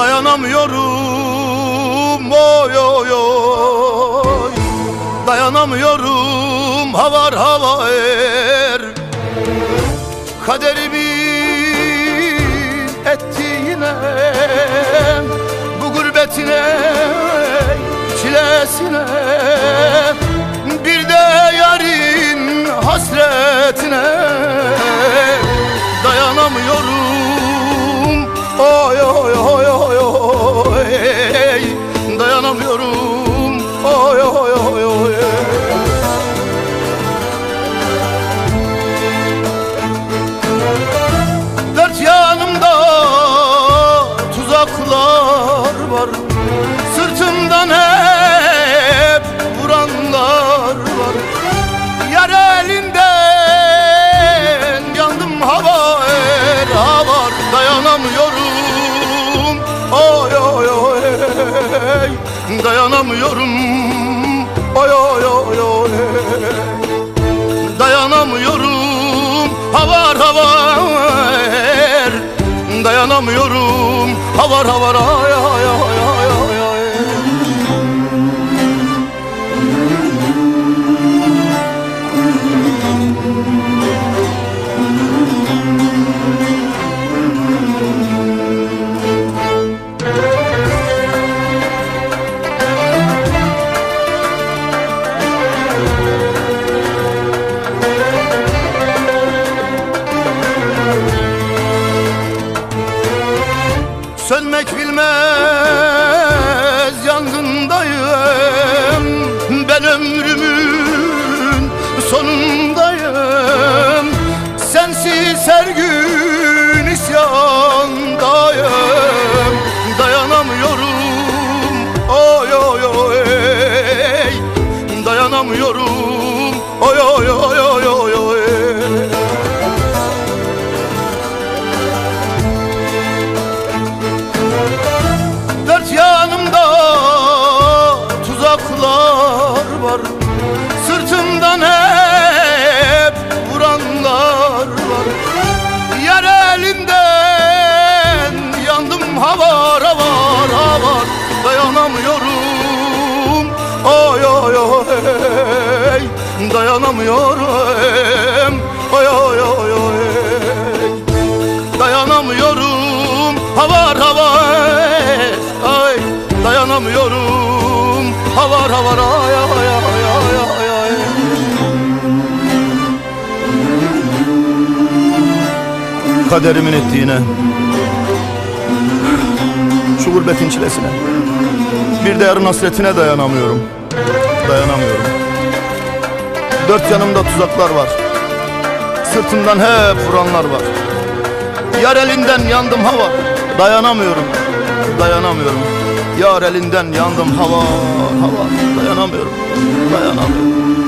Dayanamıyorum oy oy oy. Dayanamıyorum havar havar Kaderimin ettiğine Bu gurbetine çilesine Bir de yarın hasretine. Dayanamıyorum oy oy oy oy Dayanamıyorum. Oy oy oy oy. Dayanamıyorum. Havar havar. Dayanamıyorum. Havar havar ay ay Sönmek bilmez yangındayım. Ben ömrümün sonundayım. Sensiz her gün isyandayım. Dayanamıyorum. Oy oy oy. Dayanamıyorum oy oy Dayanamıyorum. Oy oy oy oy Dayanamıyorum. Havar havar ay dayanamıyorum. Havar havar ay ay ay ay ay ay. Kaderimin ettiğine Şu gurbetin çilesine Bir de yarın hasretine dayanamıyorum Dayanamıyorum. Dört yanımda tuzaklar var. Sırtımdan hep vuranlar var. Yar elinden yandım hava. Dayanamıyorum Dayanamıyorum. Yar elinden yandım hava Hava. Dayanamıyorum Dayanamıyorum